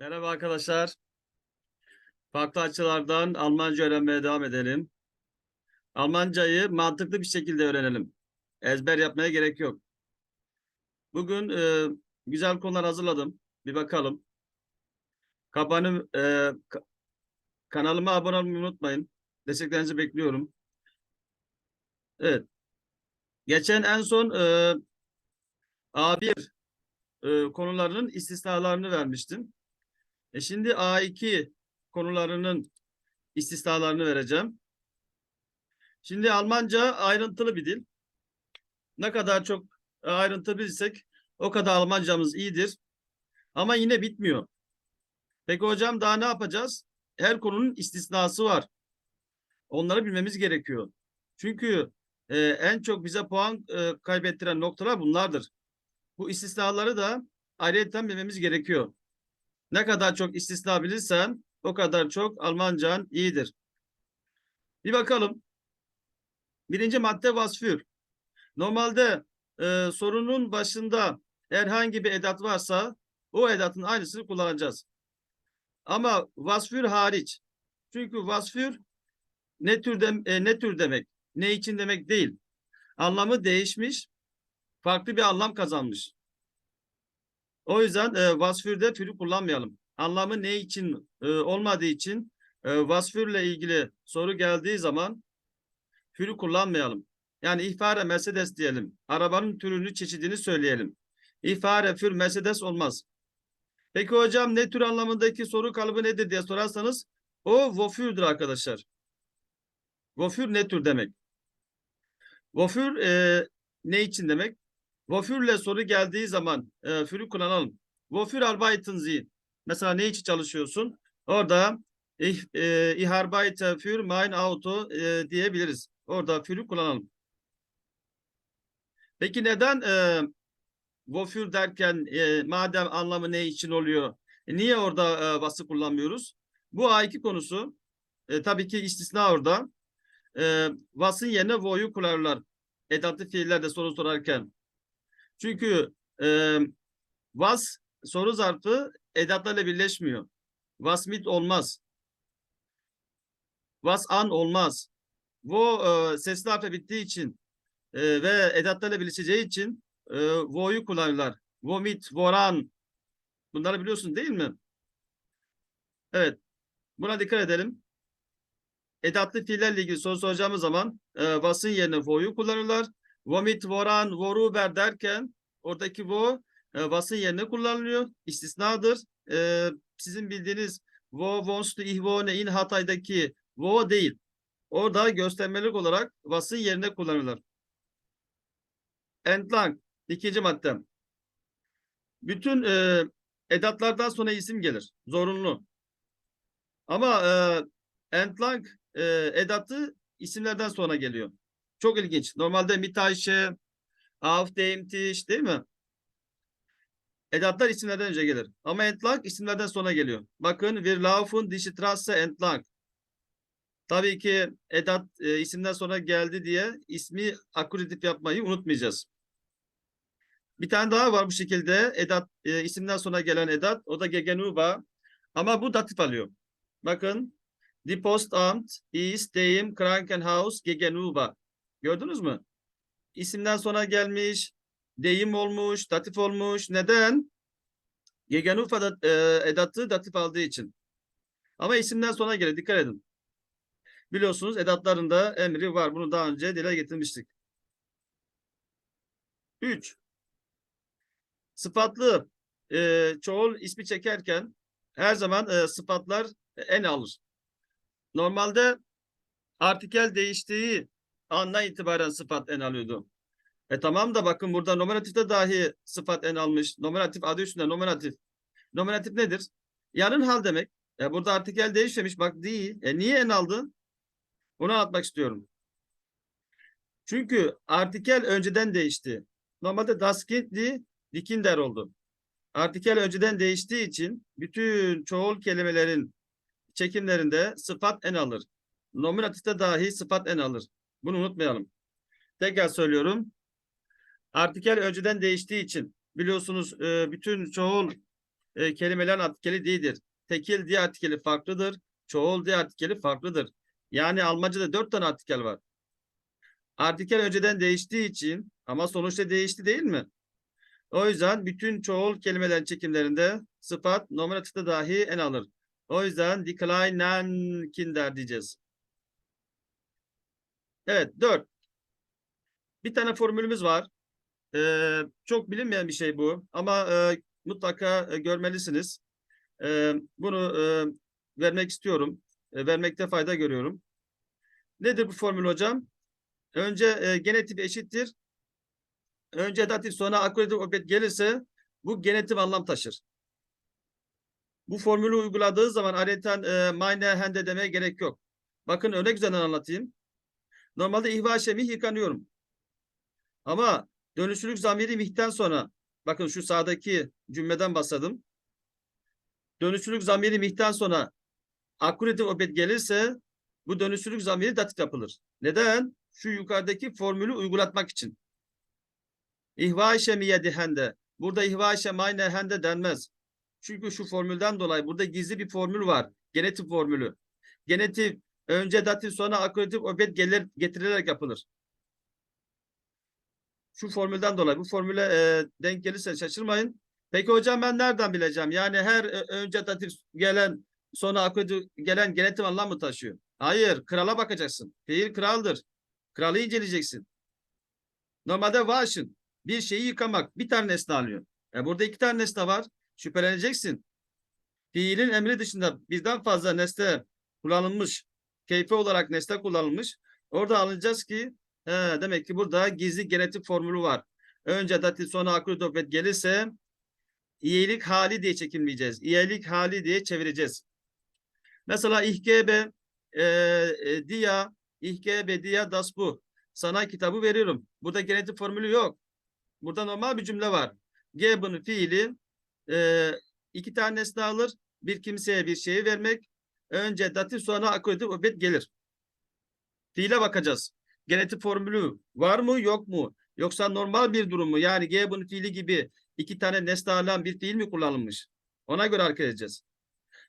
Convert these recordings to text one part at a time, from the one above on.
Merhaba arkadaşlar. Farklı açılardan Almanca öğrenmeye devam edelim. Almancayı mantıklı bir şekilde öğrenelim. Ezber yapmaya gerek yok. Bugün e, güzel konular hazırladım. Bir bakalım. Kapanı, e, ka- kanalıma abone olmayı unutmayın. Desteklerinizi bekliyorum. Evet. Geçen en son e, A1 e, konularının istisnalarını vermiştim. E şimdi A2 konularının istisnalarını vereceğim. Şimdi Almanca ayrıntılı bir dil. Ne kadar çok ayrıntı bilsek o kadar Almancamız iyidir. Ama yine bitmiyor. Peki hocam daha ne yapacağız? Her konunun istisnası var. Onları bilmemiz gerekiyor. Çünkü e, en çok bize puan e, kaybettiren noktalar bunlardır. Bu istisnaları da ayrıca bilmemiz gerekiyor. Ne kadar çok istisna bilirsen o kadar çok Almancan iyidir. Bir bakalım. Birinci madde vasfür. Normalde e, sorunun başında herhangi bir edat varsa o edatın aynısını kullanacağız. Ama vasfür hariç. Çünkü vasfür ne tür de, e, ne tür demek, ne için demek değil. Anlamı değişmiş, farklı bir anlam kazanmış. O yüzden e, vasfürde fürü kullanmayalım. Anlamı ne için e, olmadığı için e, vasfürle ilgili soru geldiği zaman fürü kullanmayalım. Yani ihfare Mercedes diyelim. Arabanın türünü, çeşidini söyleyelim. İhfare für Mercedes olmaz. Peki hocam ne tür anlamındaki soru kalıbı nedir diye sorarsanız o vofür'dür arkadaşlar. Vofür ne tür demek? Vofür e, ne için demek? Vofürle soru geldiği zaman e, fürü kullanalım. Wofür arbeiten Sie? Mesela ne için çalışıyorsun? Orada ich, e, ich arbeite für mein Auto e, diyebiliriz. Orada fürü kullanalım. Peki neden e, wofür derken e, madem anlamı ne için oluyor? e, niye orada e, vası kullanmıyoruz? Bu A2 konusu. E, tabii ki istisna orada. E, vasın yerine wo'yu kullanırlar. Edatlı fiillerde soru sorarken. Çünkü e, was soru zarfı edatlarla birleşmiyor. Was mit olmaz. Was an olmaz. Bu e, sesli harfle bittiği için e, ve edatlarla birleşeceği için e, wo'yu kullanırlar. Wo mit, woran. Bunları biliyorsun değil mi? Evet. Buna dikkat edelim. Edatlı fiillerle ilgili soru soracağımız zaman e, was'ın yerine wo'yu kullanırlar. Wo mit, woran, woruber derken oradaki wo e, was'ın yerine kullanılıyor. İstisnadır. E, sizin bildiğiniz to, ich wohne in Hatay'daki wo değil. Orada göstermelik olarak was'ın yerine kullanılır. Entlang. ikinci maddem. Bütün e, edatlardan sonra isim gelir. Zorunlu. Ama e, entlang e, edatı isimlerden sonra geliyor. Çok ilginç. Normalde Mitayşe, Auf dem Tisch değil mi? Edatlar isimlerden önce gelir. Ama entlang isimlerden sonra geliyor. Bakın wir laufen die Straße entlang. Tabii ki edat e, isimden sonra geldi diye ismi akuritif yapmayı unutmayacağız. Bir tane daha var bu şekilde edat e, isimden sonra gelen edat o da gegenüber ama bu datif alıyor. Bakın Die Postamt ist dem Krankenhaus gegenüber. Gördünüz mü? İsimden sonra gelmiş, deyim olmuş, datif olmuş. Neden? Da, e, edatı datif aldığı için. Ama isimden sonra gelir. Dikkat edin. Biliyorsunuz edatlarında emri var. Bunu daha önce dile getirmiştik. 3. Sıfatlı e, çoğul ismi çekerken her zaman e, sıfatlar en alır. Normalde artikel değiştiği andan itibaren sıfat en alıyordu. E tamam da bakın burada nominatifte dahi sıfat en almış. Nominatif adı üstünde nominatif. Nominatif nedir? Yarın hal demek. E burada artikel değişmemiş bak değil. E niye en aldı? Bunu anlatmak istiyorum. Çünkü artikel önceden değişti. Normalde das Kind'li dikinder oldu. Artikel önceden değiştiği için bütün çoğul kelimelerin çekimlerinde sıfat en alır. Nominatifte dahi sıfat en alır. Bunu unutmayalım. Tekrar söylüyorum. Artikel önceden değiştiği için biliyorsunuz e, bütün çoğul e, kelimelerin artikeli değildir. Tekil diye artikeli farklıdır. Çoğul diye artikeli farklıdır. Yani Almanca'da dört tane artikel var. Artikel önceden değiştiği için ama sonuçta değişti değil mi? O yüzden bütün çoğul kelimelerin çekimlerinde sıfat nominatifte dahi en alır. O yüzden declinen kinder diyeceğiz. Evet dört. Bir tane formülümüz var. Ee, çok bilinmeyen bir şey bu ama e, mutlaka e, görmelisiniz. E, bunu e, vermek istiyorum. E, vermekte fayda görüyorum. Nedir bu formül hocam? Önce e, genetif eşittir. Önce datif sonra aküratif objet gelirse bu genetif anlam taşır. Bu formülü uyguladığı zaman adeten e, meine hende demeye gerek yok. Bakın örnek üzerinden anlatayım. Normalde ihva şemi yıkanıyorum. Ama dönüşlülük zamiri mihten sonra bakın şu sağdaki cümleden bahsettim. Dönüşlülük zamiri mihten sonra aküratif objet gelirse bu dönüşlülük zamiri datif yapılır. Neden? Şu yukarıdaki formülü uygulatmak için. İhva şemiye dihende. Burada ihva şemayne hende denmez. Çünkü şu formülden dolayı burada gizli bir formül var. Genetif formülü. Genetif önce datif sonra aküratif objet gelir, getirilerek yapılır. Şu formülden dolayı bu formüle e, denk gelirse şaşırmayın. Peki hocam ben nereden bileceğim? Yani her e, önce datif gelen sonra aküratif gelen genetik anlam mı taşıyor? Hayır, krala bakacaksın. Fiil kraldır. Kralı inceleyeceksin. Normalde vaşın bir şeyi yıkamak bir tane nesne alıyor. E burada iki tane nesne var. Şüpheleneceksin. Fiilin emri dışında birden fazla nesne kullanılmış. Keyfi olarak nesne kullanılmış. Orada alacağız ki he, demek ki burada gizli genetik formülü var. Önce datif sonra akülü gelirse iyilik hali diye çekilmeyeceğiz. İyilik hali diye çevireceğiz. Mesela ihgebe e, e, dia ihgebe dia das bu. Sana kitabı veriyorum. Burada genetik formülü yok. Burada normal bir cümle var. Geb'in fiili e, iki tane nesne alır. Bir kimseye bir şeyi vermek. Önce datif sonra aküratif objet gelir. Fiile bakacağız. Genetik formülü var mı yok mu? Yoksa normal bir durum mu? Yani Geb'in fiili gibi iki tane nesne alan bir fiil mi kullanılmış? Ona göre hareket.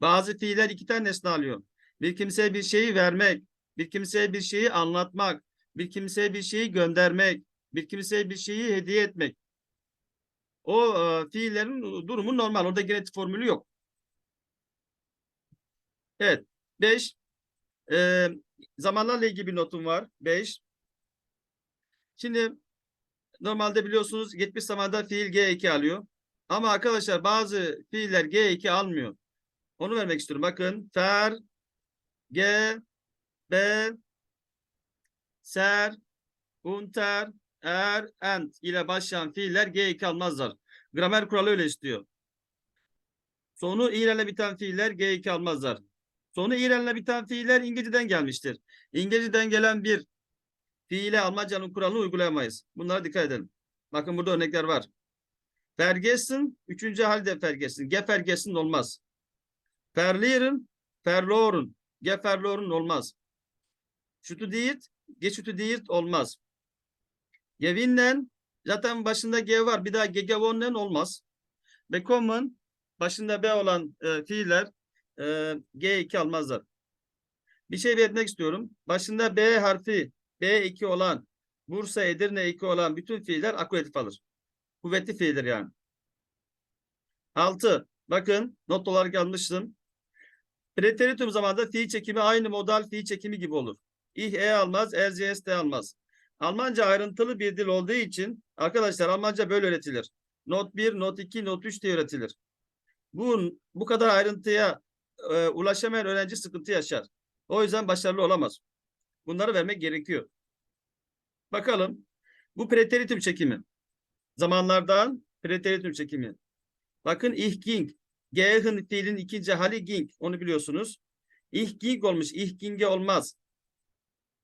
Bazı fiiller iki tane nesne alıyor. Bir kimseye bir şeyi vermek, bir kimseye bir şeyi anlatmak, bir kimseye bir şeyi göndermek, bir kimseye bir şeyi hediye etmek. O e, fiillerin durumu normal. Orada genetik formülü yok. Evet. Beş. E, zamanlarla ilgili bir notum var. Beş. Şimdi normalde biliyorsunuz 70 zamanda fiil G2 alıyor. Ama arkadaşlar bazı fiiller G2 almıyor. Onu vermek istiyorum. Bakın fer, G, B, ser, unter, er, and ile başlayan fiiller G2 almazlar. Gramer kuralı öyle istiyor. Sonu iğrenle biten fiiller G2 almazlar. Sonu iğrenle biten fiiller İngilizceden gelmiştir. İngilizceden gelen bir fiile Almancanın kuralını uygulayamayız. Bunlara dikkat edelim. Bakın burada örnekler var. Vergessen, üçüncü halde vergessen. Gefergessen olmaz. Verlieren, verloren. Geferloren olmaz. Şutu değil, geçütü değil olmaz. Gewinnen zaten başında G var. Bir daha gegewonnen olmaz. Bekommen başında B olan e, fiiller e, G2 almazlar. Bir şey belirtmek istiyorum. Başında B harfi B2 olan Bursa, Edirne 2 olan bütün fiiller aküratif alır. Kuvvetli fiildir yani. 6. Bakın not olarak almıştım. Preteritum zamanında fiil çekimi aynı modal fiil çekimi gibi olur. İh e almaz, erziyes de almaz. Almanca ayrıntılı bir dil olduğu için arkadaşlar Almanca böyle öğretilir. Not 1, not 2, not 3 diye öğretilir. Bu, bu kadar ayrıntıya e, ulaşamayan öğrenci sıkıntı yaşar. O yüzden başarılı olamaz. Bunları vermek gerekiyor. Bakalım. Bu preteritum çekimi. Zamanlardan preteritum çekimi. Bakın ich ging. Gehen fiilin ikinci hali ging. Onu biliyorsunuz. Ich ging olmuş. Ich ginge olmaz.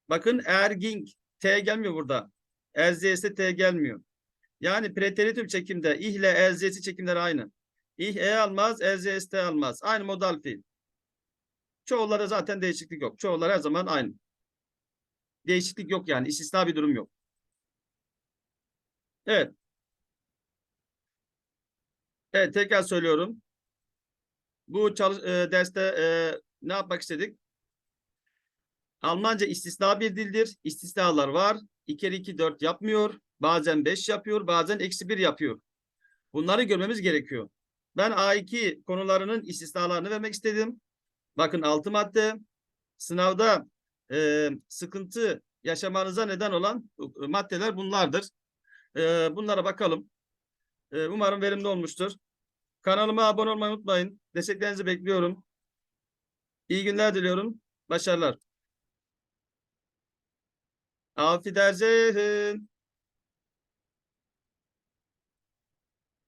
Bakın erging. T gelmiyor burada. Erziyesi T gelmiyor. Yani preteritum çekimde ih ile erziyesi çekimleri aynı. İh e almaz, erziyesi T almaz. Aynı modal fiil. Çoğullara zaten değişiklik yok. Çoğullar her zaman aynı. Değişiklik yok yani. İstisna bir durum yok. Evet. Evet tekrar söylüyorum. bu çalış, e, derste e, ne yapmak istedik? Almanca istisna bir dildir. İstisnalar var. 2 kere 2 4 yapmıyor. Bazen 5 yapıyor. Bazen eksi 1 yapıyor. Bunları görmemiz gerekiyor. Ben A2 konularının istisnalarını vermek istedim. Bakın 6 madde. Sınavda e, sıkıntı yaşamanıza neden olan e, maddeler bunlardır. E, bunlara bakalım. E, umarım verimli olmuştur. Kanalıma abone olmayı unutmayın. Desteklerinizi bekliyorum. İyi günler diliyorum. Başarılar. Auf Wiedersehen.